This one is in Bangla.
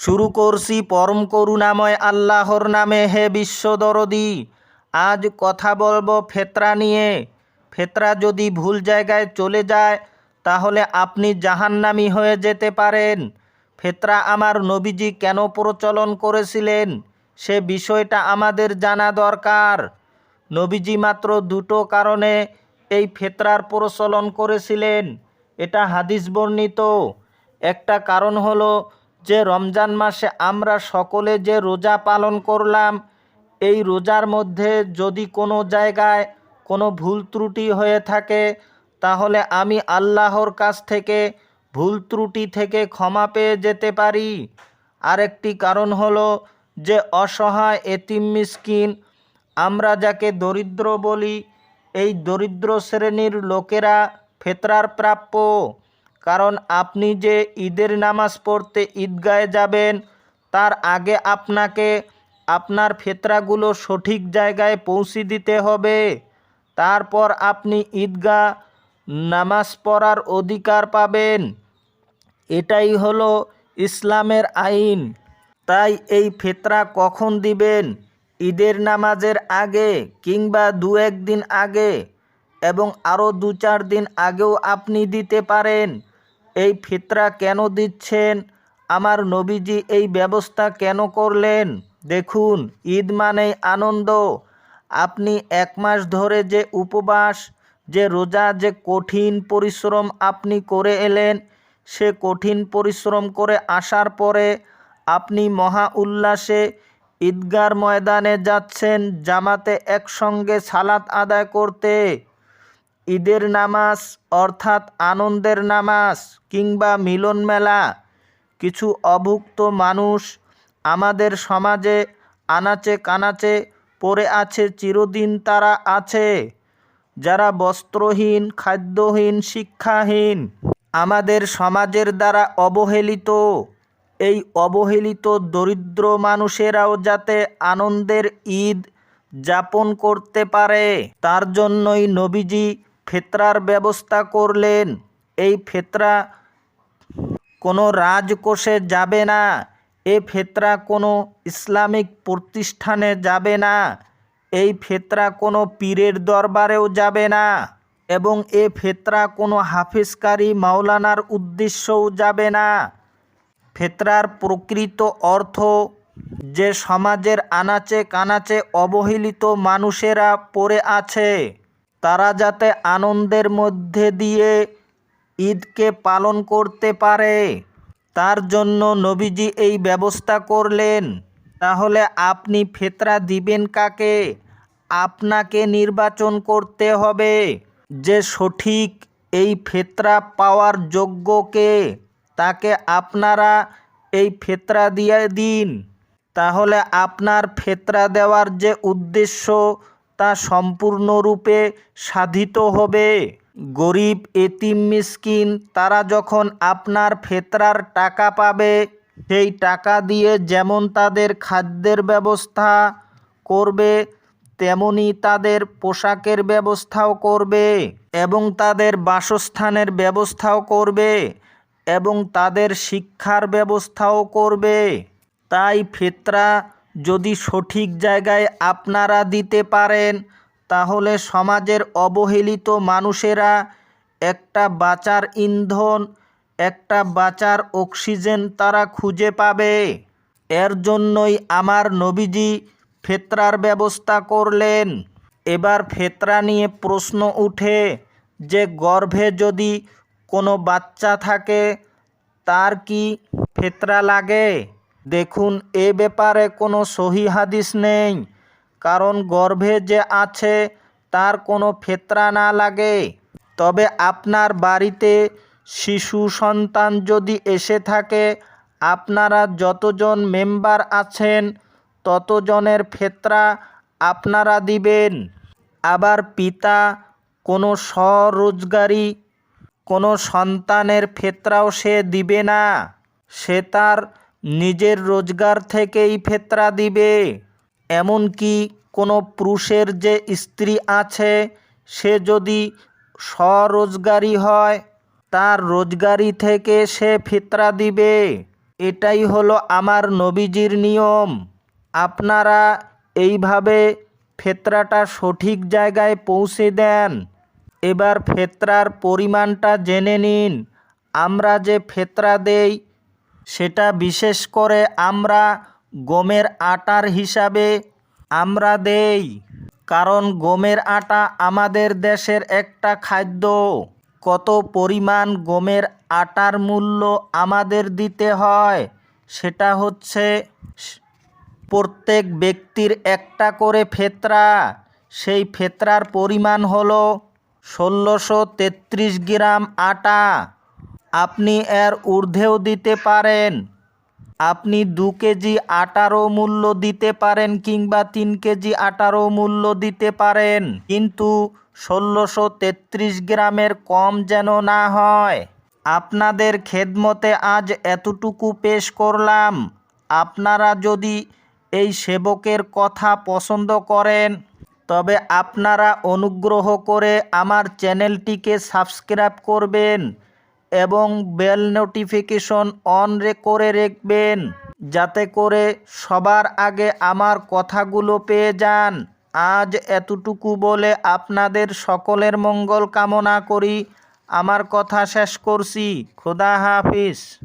শুরু করছি পরম করুণাময় আল্লাহর নামে, হে বিশ্বদরদি আজ কথা বলব ফেতরা নিয়ে। ফেতরা যদি ভুল জায়গায় চলে যায়, তাহলে আপনি জাহান্নামি হয়ে যেতে পারেন। ফেতরা আমার নবীজি কেন প্রচলন করেছিলেন, সে বিষয়টা আমাদের জানা দরকার। নবীজি মাত্র দুটো কারণে এই ফেতরার প্রচলন করেছিলেন। এটা হাদিস বর্ণিত। একটা কারণ হলো যে রমজান মাসে আমরা সকলে যে রোজা পালন করলাম, এই রোজার মধ্যে যদি কোনো জায়গায় কোনো ভুল ত্রুটি হয়ে থাকে, তাহলে আমি আল্লাহর কাছ থেকে ভুল ত্রুটি থেকে ক্ষমা পেয়ে যেতে পারি। আরেকটি কারণ হলো যে অসহায় এতিম মিসকিন, আমরা যাকে দরিদ্র বলি, এই দরিদ্র শ্রেণির লোকেরা ফেতরার প্রাপ্য। কারণ আপনি যে ঈদের নামাজ পড়তে ঈদগায় যাবেন, তার আগে আপনাকে আপনার ফেতরাগুলো সঠিক জায়গায় পৌঁছে দিতে হবে। তারপর আপনি ঈদগাহ নামাজ পড়ার অধিকার পাবেন। এটাই হলো ইসলামের আইন। তাই এই ফেতরা কখন দিবেন? ঈদের নামাজের আগে কিংবা দু একদিন আগে এবং আরও দু চার দিন আগেও আপনি দিতে পারেন। এই ফিতরা কেন দিচ্ছেন? আমার নবীজি এই ব্যবস্থা কেন করলেন? দেখুন, ঈদ মানেই আনন্দ। আপনি এক মাস ধরে যে উপবাস, যে রোজা, যে কঠিন পরিশ্রম আপনি করে এলেন, সে কঠিন পরিশ্রম করে আসার পরে আপনি মহা উল্লাসে ঈদগার ময়দানে যাচ্ছেন জামাতে একসঙ্গে সালাত আদায় করতে। ঈদের নামাজ, অর্থাৎ আনন্দের নামাজ কিংবা মিলন মেলা। কিছু অভুক্ত মানুষ আমাদের সমাজে আনাচে কানাচে পড়ে আছে, চিরদিন তারা আছে। যারা বস্ত্রহীন, খাদ্যহীন, শিক্ষাহীন, আমাদের সমাজের দ্বারা অবহেলিত। এই অবহেলিত দরিদ্র মানুষেরাও যাতে আনন্দের ঈদ যাপন করতে পারে, তার জন্যই নবীজি ফেতরার ব্যবস্থা করলেন। এই ফেতরা কোনো রাজকোষে যাবে না। এ ফেতরা কোনো ইসলামিক প্রতিষ্ঠানে যাবে না। এই ফেতরা কোনো পীরের দরবারেও যাবে না। এবং এ ফেতরা কোনো হাফিজকারী মাওলানার উদ্দেশ্যও যাবে না। ফেতরার প্রকৃত অর্থ যে সমাজের আনাচে কানাচে অবহেলিত মানুষেরা পড়ে আছে। তারা যাতে আনন্দের মধ্যে দিয়ে ঈদকে পালন করতে পারে। তার জন্য নবীজি এই ব্যবস্থা করলেন। তাহলে আপনি ফেতরা দিবেন কাকে? আপনাকে নির্বাচন করতে হবে। যে সঠিক এই ফেতরা পাওয়ার যোগ্যকে তাকে আপনারা এই ফেতরা দিয়ে দিন। তাহলে আপনার ফেতরা দেওয়ার যে উদ্দেশ্য তা সম্পূর্ণরূপে সাধিত হবে। গরিব, এতিম, মিসকিন, তারা যখন আপনার ফেতরার টাকা পাবে, সেই টাকা দিয়ে যেমন তাদের খাদ্যের ব্যবস্থা করবে, তেমনি তাদের পোশাকের ব্যবস্থাও করবে এবং তাদের বাসস্থানের ব্যবস্থাও করবে এবং তাদের শিক্ষার ব্যবস্থাও করবে। তাই ফেতরা যদি সঠিক জায়গায় আপনারা দিতে পারেন, তাহলে সমাজের অবহেলিত মানুষেরা একটা বাঁচার ইন্ধন, একটা বাঁচার অক্সিজেন তারা খুঁজে পাবে। এর জন্যই আমার নবীজি ফেতরার ব্যবস্থা করলেন। এবার ফেতরা নিয়ে প্রশ্ন উঠে যে গর্ভে যদি কোনো বাচ্চা থাকে, তার কি ফেতরা লাগে? দেখুন, এ ব্যাপারে কোনো সহি হাদিস নেই। কারণ গর্ভে যে আছে, তার কোনো ফেতরা না লাগে। তবে আপনার বাড়িতে শিশু সন্তান যদি এসে থাকে, আপনারা যতজন মেম্বার আছেন, ততজনের ফেতরা আপনারা দিবেন। আবার পিতা কোনো স্বরোজগারি, কোনো সন্তানের ফেতরাও সে দিবে না। সে তার নিজের রোজগার থেকেই ফেতরা দিবে। এমনকি কোনো পুরুষের যে স্ত্রী আছে, সে যদি স্বরোজগারি হয়, তার রোজগারি থেকে সে ফিতরা দিবে। এটাই হলো আমার নবীজির নিয়ম। আপনারা এইভাবে ফেতরাটা সঠিক জায়গায় পৌঁছে দেন। এবার ফেতরার পরিমাণটা জেনে নিন। আমরা যে ফেতরা দেই সেটা বিশেষ করে আমরা গমের আটার হিসাবে আমরা দেই। কারণ গমের আটা আমাদের দেশের একটা খাদ্য। কত পরিমাণ গমের আটার মূল্য আমাদের দিতে হয় সেটা হচ্ছে প্রত্যেক ব্যক্তির একটা করে ফেতরা। সেই ফেতরার পরিমাণ হলো ষোলোশো তেত্রিশ গ্রাম আটা। আপনি এর ঊর্ধ্বেও দিতে পারেন। আপনি দু কেজি আটারও মূল্য দিতে পারেন কিংবা তিন কেজি আটারও মূল্য দিতে পারেন। কিন্তু ষোলোশো তেত্রিশ গ্রামের কম যেন না হয়। আপনাদের খেদমতে আজ এতটুকু পেশ করলাম। আপনারা যদি এই সেবকের কথা পছন্দ করেন, তবে আপনারা অনুগ্রহ করে আমার চ্যানেলটিকে সাবস্ক্রাইব করবেন। এবং বেল নোটিফিকেশন অন করে রাখবেন, যাতে করে সবার আগে আমার কথাগুলো পেয়ে যান। আজ এতটুকু বলে আপনাদের সকলের মঙ্গল কামনা করি। আমার কথা শেষ করছি। খোদা হাফিজ।